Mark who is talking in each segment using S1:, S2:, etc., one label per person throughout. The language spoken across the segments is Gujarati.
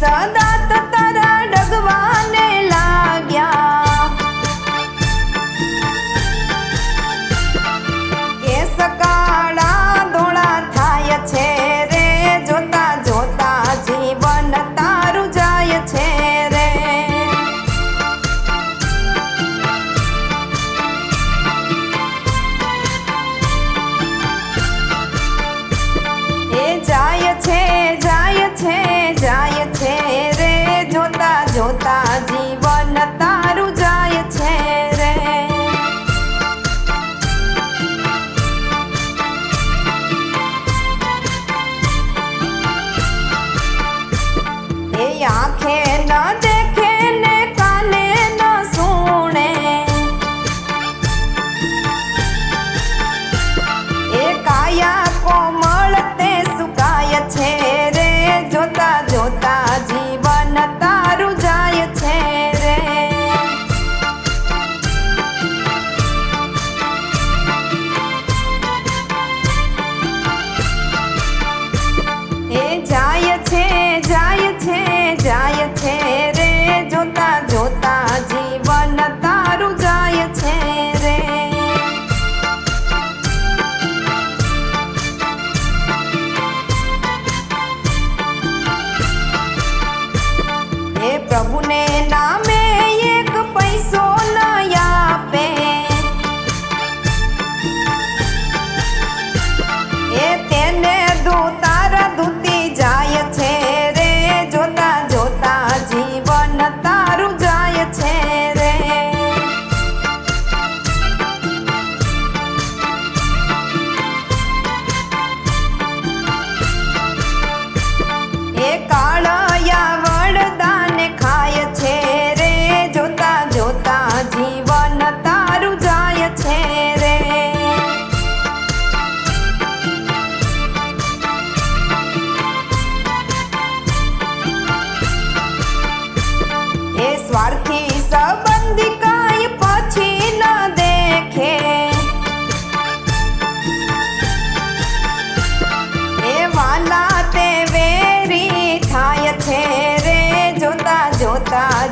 S1: सदा तारा डगवान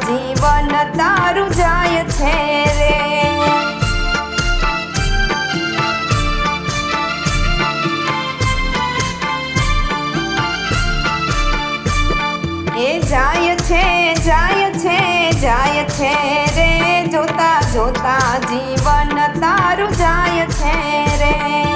S1: જીવન તારું જાય છે રે. એ જાય છે જાય છે જાય છે રે. જોતા જોતા જીવન તારું જાય છે રે.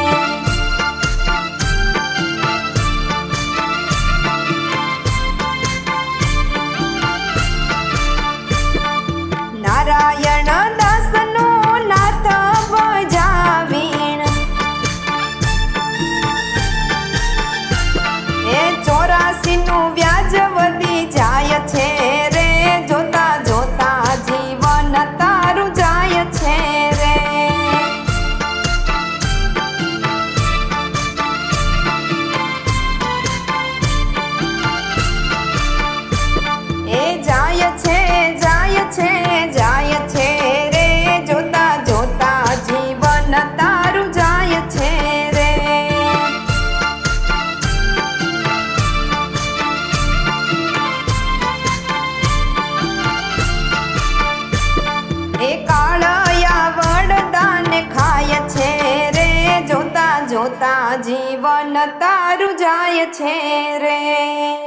S1: તારું જાય છે રે.